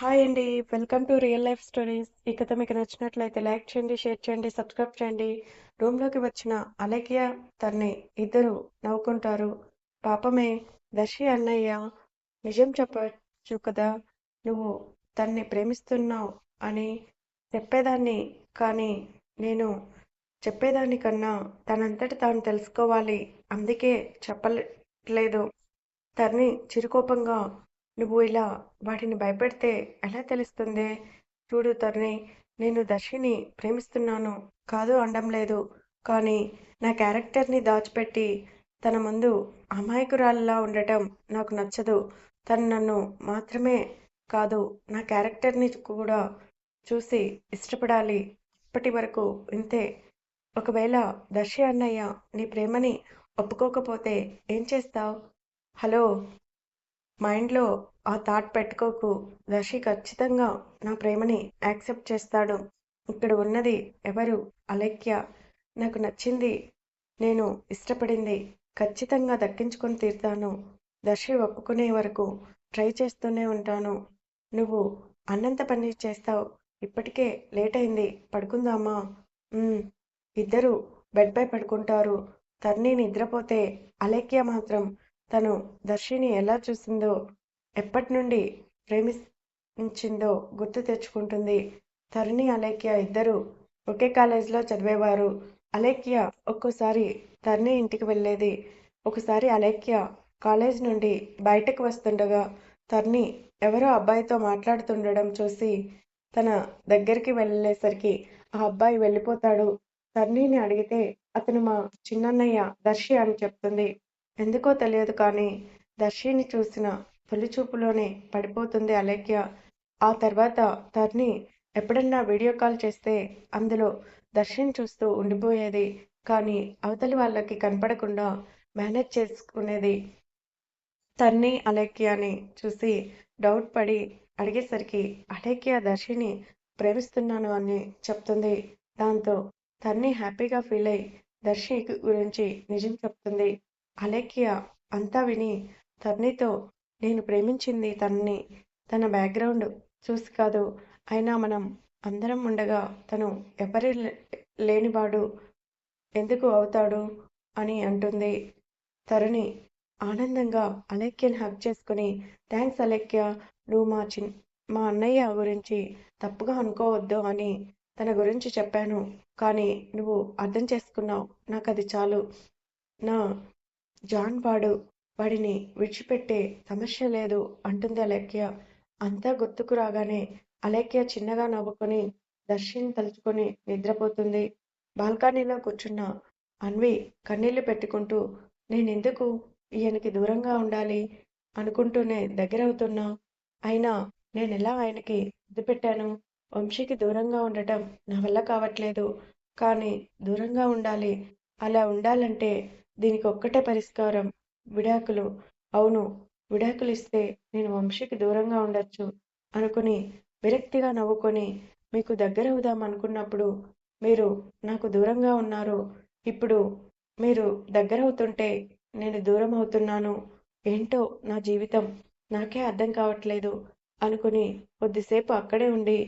Hi అండి. Welcome to real life stories. ఈ కథ మీకు నచ్చినట్లయితే లైక్ చేయండి షేర్ చేయండి సబ్స్క్రైబ్ చేయండి. రూమ్లోకి వచ్చిన అలకియ తన్ని ఇద్దరు నవ్వుకుంటారు. పాపమే దర్శి అన్నయ్య నిజం చెప్పచ్చు కదా నువ్వు తన్ని ప్రేమిస్తున్నావు అని చెప్పేదాన్ని కానీ నేను చెప్పేదానికన్నా తనంతటి తాను తెలుసుకోవాలి. అందుకే చెప్పలేదు తన్ని చిరుకోపంగా నువ్వు ఇలా వాటిని భయపెడితే ఎలా తెలుస్తుంది? చూడు తరుణి నేను దర్శిని ప్రేమిస్తున్నాను. కాదు అనడం లేదు. కానీ నా క్యారెక్టర్ని దాచిపెట్టి తన ముందు అమాయకురాలిలా ఉండటం నాకు నచ్చదు. తను నన్ను మాత్రమే కాదు నా క్యారెక్టర్ని కూడా చూసి ఇష్టపడాలి. ఇప్పటి వరకు ఇంతే. ఒకవేళ దర్శి అన్నయ్య నీ ప్రేమని ఒప్పుకోకపోతే ఏం చేస్తావు? హలో మైండ్లో ఆ థాట్ పెట్టుకోకు. దర్శి ఖచ్చితంగా నా ప్రేమని యాక్సెప్ట్ చేస్తాడు. ఇక్కడ ఉన్నది ఎవరు? అలెక్య నాకు నచ్చింది. నేను ఇష్టపడింది. ఖచ్చితంగా దక్కించుకొని తీరుతాను. దర్శి ఒప్పుకునే వరకు ట్రై చేస్తూనే ఉంటాను. నువ్వు అన్నంత పని చేస్తావు. ఇప్పటికే లేట్ అయింది పడుకుందామా ఇద్దరు బెడ్పై పడుకుంటారు. తర్ని నిద్రపోతే అలేఖ్య మాత్రం తను దర్శిని ఎలా చూసిందో ఎప్పటి నుండి ప్రేమించిందో గుర్తు తెచ్చుకుంటుంది. తరుణి అలేఖ్య ఇద్దరు ఒకే కాలేజీలో చదివేవారు. అలేఖ్య ఒక్కోసారి తరుణి ఇంటికి వెళ్ళేది. ఒకసారి అలేఖ్య కాలేజ్ నుండి బయటకు వస్తుండగా తరుణి ఎవరో అబ్బాయితో మాట్లాడుతుండడం చూసి తన దగ్గరికి వెళ్ళేసరికి ఆ అబ్బాయి వెళ్ళిపోతాడు. తర్నీని అడిగితే అతను మా చిన్నన్నయ్య దర్శి అని చెప్తుంది. ఎందుకో తెలియదు కానీ దర్శిని చూసిన తొలి చూపులోనే పడిపోతుంది అలేఖ్య. ఆ తర్వాత తర్ని ఎప్పుడన్నా వీడియో కాల్ చేస్తే అందులో దర్శిని చూస్తూ ఉండిపోయేది. కానీ అవతలి వాళ్ళకి కనపడకుండా మేనేజ్ చేసుకునేది తర్ని అలేఖ్యని చూసి డౌట్ పడి అడిగేసరికి అలేఖ్య దర్శిని ప్రేమిస్తున్నాను అని చెప్తుంది. దాంతో తన్ని హ్యాపీగా ఫీల్ అయి దర్శి గురించి నిజం చెప్తుంది. అలేఖ్య అంతా విని తర్నితో నేను ప్రేమించింది తనని తన బ్యాక్గ్రౌండ్ చూసి కాదు. అయినా మనం అందరం ఉండగా తను ఎవరి లేనివాడు ఎందుకు అవుతాడు? అని అంటుంది తరుణి. ఆనందంగా అలేఖ్యని హక్ చేసుకుని థ్యాంక్స్ అలేఖ్య నువ్వు మా చిన్ మా అన్నయ్య గురించి తప్పుగా అనుకోవద్దు అని తన గురించి చెప్పాను. కానీ నువ్వు అర్థం చేసుకున్నావు. నాకు అది చాలు. నా జాన్ వాడు వాడిని విడిచిపెట్టే సమస్య లేదు అంటుంది అలేఖ్య. అంతా గుర్తుకు రాగానే అలేఖ్య చిన్నగా నవ్వుకొని దర్శిని తలుచుకొని నిద్రపోతుంది. బాల్కనీలో కూర్చున్న అన్వి కన్నీళ్ళు పెట్టుకుంటూ నేనెందుకు? ఈయనకి దూరంగా ఉండాలి అనుకుంటూనే దగ్గరవుతున్నా. అయినా నేను ఎలా ఆయనకి ఇది పెట్టాను? వంశీకి దూరంగా ఉండటం నా వల్ల కావట్లేదు. కానీ దూరంగా ఉండాలి. అలా ఉండాలంటే దీనికి ఒక్కటే పరిష్కారం. విడాకులు. అవును విడాకులు ఇస్తే నేను వంశీకి దూరంగా ఉండొచ్చు అనుకుని విరక్తిగా నవ్వుకొని మీకు దగ్గర అవుదాం అనుకున్నప్పుడు మీరు నాకు దూరంగా ఉన్నారు. ఇప్పుడు మీరు దగ్గర అవుతుంటే నేను దూరం అవుతున్నాను. ఏంటో నా జీవితం. నాకే అర్థం కావట్లేదు అనుకుని కొద్దిసేపు అక్కడే ఉండి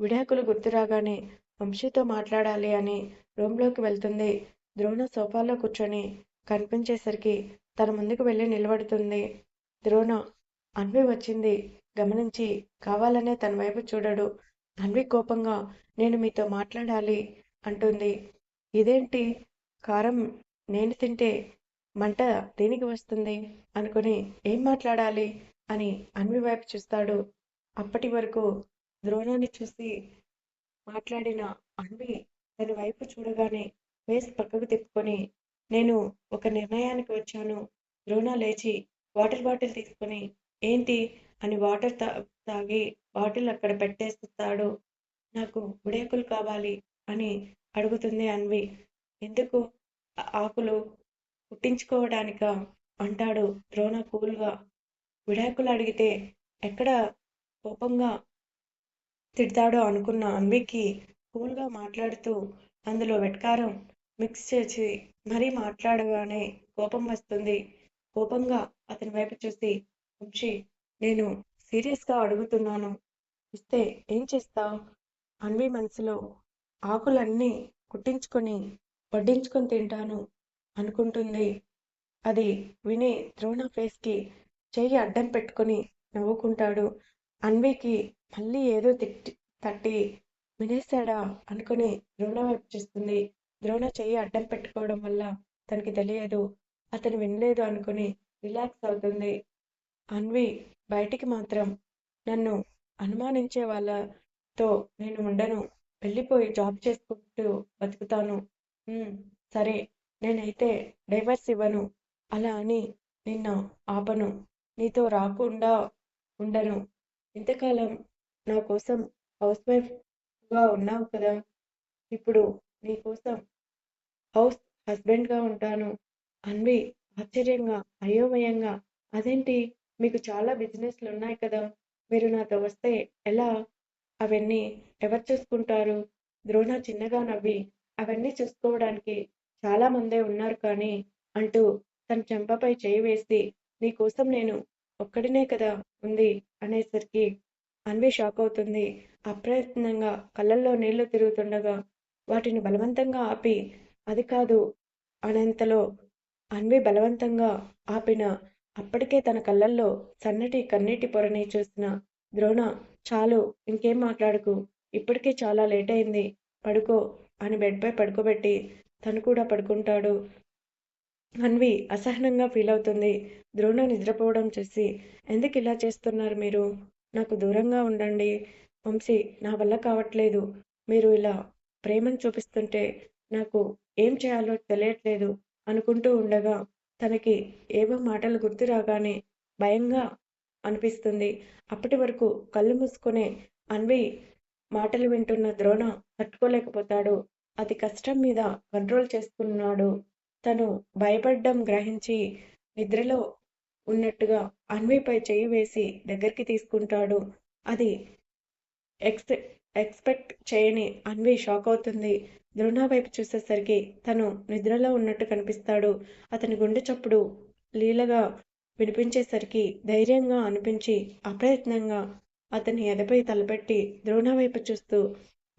విడాకులు గుర్తురాగానే వంశీతో మాట్లాడాలి అని రూమ్లోకి వెళ్తుంది. ద్రోణ సోఫాలో కూర్చొని కనిపించేసరికి తన ముందుకు వెళ్ళి నిలబడుతుంది. ద్రోణ అన్వి వచ్చింది. గమనించి కావాలనే తన వైపు చూడడు. అన్వి కోపంగా నేను మీతో మాట్లాడాలి అంటుంది. ఇదేంటి? కారం నేను తింటే మంట దేనికి వస్తుంది? అనుకుని ఏం మాట్లాడాలి? అని అన్వి వైపు చూస్తాడు. అప్పటి వరకు ద్రోణాన్ని చూసి మాట్లాడిన అన్వి తన వైపు చూడగానే వేసి పక్కకు తిప్పుకొని నేను ఒక నిర్ణయానికి వచ్చాను. ద్రోణ లేచి వాటర్ బాటిల్ తీసుకొని ఏంటి అని వాటర్ తా తాగి బాటిల్ అక్కడ పెట్టేస్తాడు. నాకు విడాకులు కావాలి అని అడుగుతుంది అన్వి. ఎందుకు? ఆకులు పుట్టించుకోవడానిక అంటాడు ద్రోణ కూల్గా. విడాకులు అడిగితే ఎక్కడ కోపంగా తిడతాడో అనుకున్న అన్వికి కూల్గా మాట్లాడుతూ అందులో వెట్కారం మిక్స్ చేసి మరీ మాట్లాడగానే కోపం వస్తుంది. కోపంగా అతని వైపు చూసి వంశీ నేను సీరియస్గా అడుగుతున్నాను. ఇస్తే ఏం చేస్తావు అన్వి మనసులో ఆకులన్నీ కుట్టించుకొని వడ్డించుకొని తింటాను అనుకుంటుంది. అది విని ద్రోణ ఫేస్కి చెయ్యి అడ్డం పెట్టుకొని నవ్వుకుంటాడు. అన్వికి మళ్ళీ ఏదో తిట్టి తట్టి వినేశాడా? అనుకుని ద్రోణ వైపు చూస్తుంది. ద్రోణ చెయ్యి అడ్డం పెట్టుకోవడం వల్ల తనకి తెలియదు. అతను వినలేదు అనుకుని రిలాక్స్ అవుతుంది. అన్వి బయటికి మాత్రం నన్ను అనుమానించే వాళ్ళతో నేను ఉండను. వెళ్ళిపోయి జాబ్ చేసుకుంటూ బతుకుతాను. సరే నేనైతే డైవర్స్ ఇవ్వను. అలా అని నిన్న ఆపను. నీతో రాకుండా ఉండను. ఇంతకాలం నా కోసం హౌస్ వైఫ్గా ఉన్నావు కదా. ఇప్పుడు నీకోసం హౌస్ హస్బెండ్గా ఉంటాను. అన్వి ఆశ్చర్యంగా అయోమయంగా అదేంటి? మీకు చాలా బిజినెస్లు ఉన్నాయి కదా. మీరు నాతో వస్తే ఎలా? అవన్నీ ఎవరు చూసుకుంటారు? ద్రోణ చిన్నగా నవ్వి అవన్నీ చూసుకోవడానికి చాలా మందే ఉన్నారు కానీ అంటూ తన చెంపపై చేయి వేసి నీకోసం నేను ఒక్కడినే కదా ఉంది అనేసరికి అన్వి షాక్ అవుతుంది. అప్రయత్నంగా కళ్ళల్లో నీళ్ళు తిరుగుతుండగా వాటిని బలవంతంగా ఆపి అది కాదు అనేంతలో అన్వి బలవంతంగా ఆపిన అప్పటికే తన కళ్ళల్లో సన్నటి కన్నీటి పొరని చూసిన ద్రోణ చాలు ఇంకేం మాట్లాడుకు? ఇప్పటికే చాలా లేట్ అయింది పడుకో అని బెడ్పై పడుకోబెట్టి తను కూడా పడుకుంటాడు. అన్వి అసహనంగా ఫీల్ అవుతుంది. ద్రోణ నిద్రపోవడం చూసి ఎందుకు ఇలా చేస్తున్నారు మీరు? నాకు దూరంగా ఉండండి. వంశీ నా వల్ల కావట్లేదు. మీరు ఇలా ప్రేమను చూపిస్తుంటే నాకు ఏం చేయాలో తెలియట్లేదు అనుకుంటూ ఉండగా తనకి ఏవో మాటలు గుర్తు రాగానే భయంగా అనిపిస్తుంది. అప్పటి వరకు కళ్ళు మూసుకునే అన్వి మాటలు వింటున్న ద్రోణ తట్టుకోలేకపోతాడు. అతి కష్టం మీద కంట్రోల్ చేసుకున్నాడు తను భయపడ్డం గ్రహించి నిద్రలో ఉన్నట్టుగా అన్విపై చేయి వేసి దగ్గరికి తీసుకుంటాడు. అది ఎక్స్ ఎక్స్పెక్ట్ చేయని అన్వి షాక్ అవుతుంది. ద్రోణ వైపు చూసేసరికి తను నిద్రలో ఉన్నట్టు కనిపిస్తాడు. అతని గుండె చప్పుడు లీలగా వినిపించేసరికి ధైర్యంగా అనిపించి అప్రయత్నంగా అతని ఎదపై తలపెట్టి ద్రోణ వైపు చూస్తూ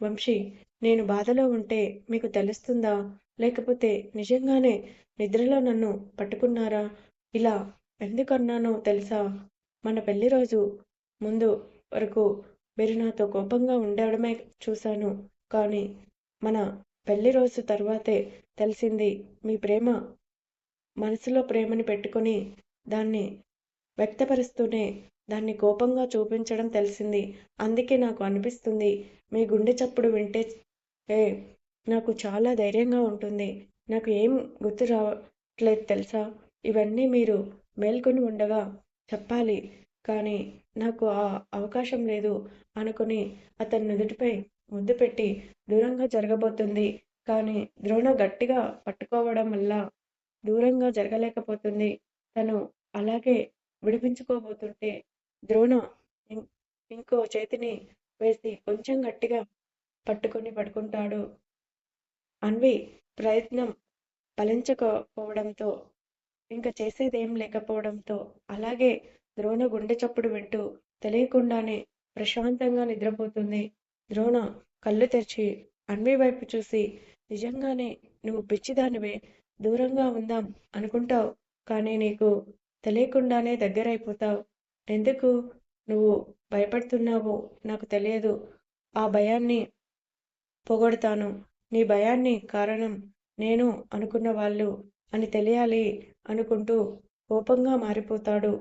వంశీ నేను బాధలో ఉంటే మీకు తెలుస్తుందా? లేకపోతే నిజంగానే నిద్రలో నన్ను పట్టుకున్నారా? ఇలా ఎందుకన్నానో తెలుసా? మన పెళ్ళి రోజు ముందు వరకు మీరు నాతో కోపంగా ఉండడమే చూశాను. కానీ మన పెళ్ళి రోజు తర్వాతే తెలిసింది మీ ప్రేమ. మనసులో ప్రేమని పెట్టుకొని దాన్ని వ్యక్తపరుస్తూనే దాన్ని కోపంగా చూపించడం తెలిసింది. అందుకే నాకు అనిపిస్తుంది మీ గుండె చప్పుడు వింటే ఏ నాకు చాలా ధైర్యంగా ఉంటుంది. నాకు ఏం గుర్తు రావట్లేదు తెలుసా? ఇవన్నీ మీరు మేల్కొని ఉండగా చెప్పాలి. కానీ నాకు ఆ అవకాశం లేదు అనుకుని అతని నుదుటిపై ముద్దు పెట్టి దూరంగా జరగబోతుంది. కానీ ద్రోణ గట్టిగా పట్టుకోవడం వల్ల దూరంగా జరగలేకపోతుంది. తను అలాగే విడిపించుకోబోతుంటే ద్రోణ ఇంకో చేతిని వేసి కొంచెం గట్టిగా పట్టుకొని పడుకుంటాడు. అన్వి ప్రయత్నం ఫలించకపోవడంతో ఇంకా చేసేదేం లేకపోవడంతో అలాగే ద్రోణ గుండె చప్పుడు వింటూ తెలియకుండానే ప్రశాంతంగా నిద్రపోతుంది. ద్రోణ కళ్ళు తెరిచి అన్వి వైపు చూసి నిజంగానే నువ్వు పిచ్చిదానివే దూరంగా ఉందాం అనుకుంటావు కానీ నీకు తెలియకుండానే దగ్గరైపోతావు. ఎందుకు నువ్వు భయపడుతున్నావో నాకు తెలియదు. ఆ భయాన్ని పొగొడతాను. నీ భయాన్ని కారణం నేను అనుకున్న వాళ్ళు అని తెలియాలి అనుకుంటూ కోపంగా మారిపోతాడు.